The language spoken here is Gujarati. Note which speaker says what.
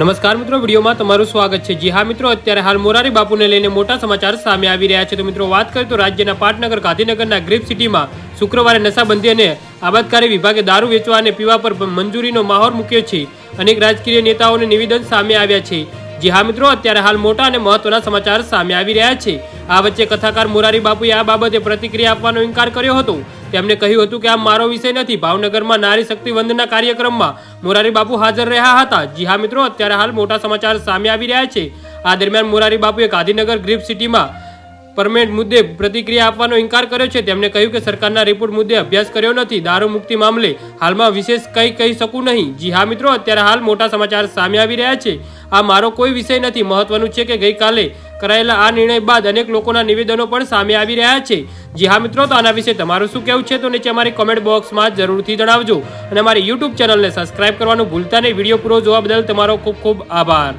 Speaker 1: નમસ્કાર મિત્રો, વિડીયોમાં તમારું સ્વાગત છે. જી હા મિત્રો, અત્યારે હાલ મોરારી બાપુને લઈને મોટા સમાચાર સામે આવી રહ્યા છે. તો મિત્રો, વાત કરીએ તો રાજ્યના પાટનગર, ગાંધીનગરના ગ્રીપ સિટીમાં શુક્રવારે નશાબંધી અને આબાદકારી વિભાગે દારૂ વેચવા અને પીવા પર મંજૂરીનો માહોલ મૂક્યો છે. અનેક રાજકીય નેતાઓને નિવેદન સામે આવ્યા છે. જી હા મિત્રો, અત્યારે હાલ મોટા અને મહત્વના સમાચાર સામે આવી રહ્યા છે. આ વચ્ચે કથાકાર મોરારી બાપુએ આ બાબતે પ્રતિક્રિયા આપવાનો ઇનકાર કર્યો હતો. તેમણે કહ્યું હતું કે આ મારો વિષય નથી. ભાવનગરમાં નારી શક્તિ વંદના કાર્યક્રમમાં મોરારી બાપુ હાજર રહ્યા હતા. જી હા મિત્રો, અત્યારે હાલ મોટા સમાચાર સામે આવી રહ્યા છે. આ દરમિયાન મોરારી બાપુએ ગાંધીનગર ગ્રીપ સિટીમાં પરમેન્ટ મુદ્દે પ્રતિક્રિયા આપવાનો ઇનકાર કર્યો છે. તેમણે કહ્યું કે સરકારના રિપોર્ટ મુદ્દે અભ્યાસ કર્યો નથી. દારૂ મુક્તિ મામલે હાલમાં વિશેષ કંઈ કહી શકું નહીં. જી હા મિત્રો, અત્યારે હાલ મોટા સમાચાર સામે આવી રહ્યા છે. આ મારો કોઈ વિષય નથી. મહત્વનું છે કે ગઈકાલે કરાયેલા આ નિર્ણય બાદ અનેક લોકોના નિવેદનો પણ સામે આવી રહ્યા છે. જી હા મિત્રો, તો આના વિશે તમારું શું કહેવું છે તો નીચે અમારી કોમેન્ટ બોક્સમાં જરૂરથી જણાવજો. અને અમારી યુટ્યુબ ચેનલને સબસ્ક્રાઇબ કરવાનું ભૂલતા નહીં. વીડિયો પૂરો જોવા બદલ તમારો ખૂબ ખૂબ આભાર.